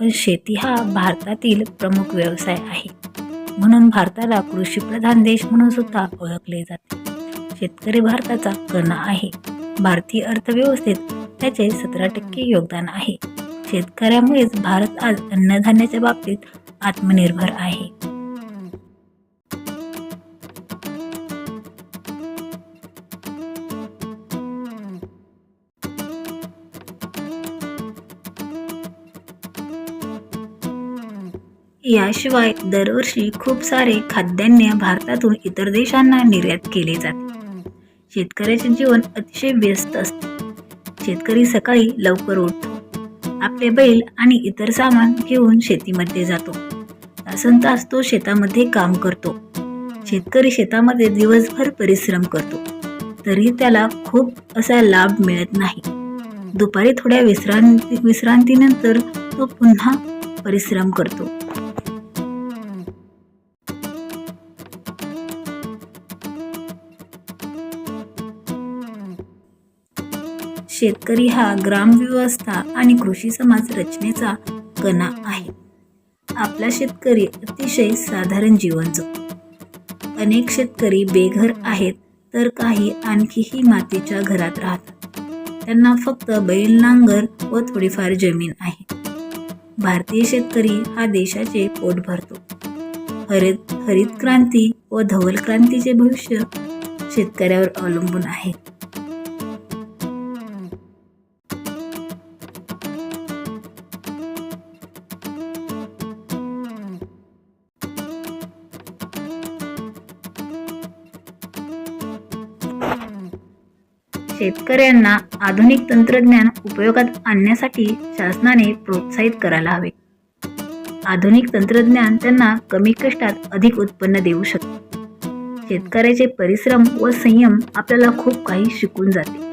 पण शेती हा भारतातील प्रमुख व्यवसाय आहे. म्हणून भारताला कृषीप्रधान देश म्हणून सुद्धा ओळखले जाते. शेतकरी भारताचा कणा आहे. भारतीय अर्थव्यवस्थेत त्याचे सतरा टक्के योगदान आहे. शेतकऱ्यामुळेच भारत आज अन्नधान्याच्या बाबतीत आत्मनिर्भर आहे. याशिवाय दरवर्षी खूप सारे खाद्यान्न भारतातून इतर देशांना निर्यात केले जाते. शेतकऱ्याचे जीवन अतिशय व्यस्त असते. शेतकरी सकाळी लवकर उठतो. आपले बैल आणि इतर सामान घेऊन शेतीमध्ये जातो. तासन तास तो शेतामध्ये काम करतो. शेतकरी शेतामध्ये दिवसभर परिश्रम करतो. तरी त्याला खूप असा लाभ मिळत नाही. दुपारी थोड्या विश्रांती विश्रांतीनंतर तो पुन्हा परिश्रम करतो. शेतकरी हा ग्रामव्यवस्था आणि कृषी समाज रचनेचा कणा आहे. आपला शेतकरी अतिशय साधारण जीवन जगतो अनेक शेतकरी बेघर आहेत तर काही आणखीही मातीच्या घरात राहतात. त्यांना फक्त बैल नांगर व थोडीफार जमीन आहे. भारतीय शेतकरी हा देशाचे पोट भरतो. हरित हरित क्रांती व धवल क्रांतीचे भविष्य शेतकऱ्यावर अवलंबून आहे. शेतकऱ्यांना आधुनिक तंत्रज्ञान उपयोगात आणण्यासाठी शासनाने प्रोत्साहित करायला हवे. आधुनिक तंत्रज्ञान त्यांना कमी कष्टात अधिक उत्पन्न देऊ शकते. शेतकऱ्याचे परिश्रम व संयम आपल्याला खूप काही शिकून जाते.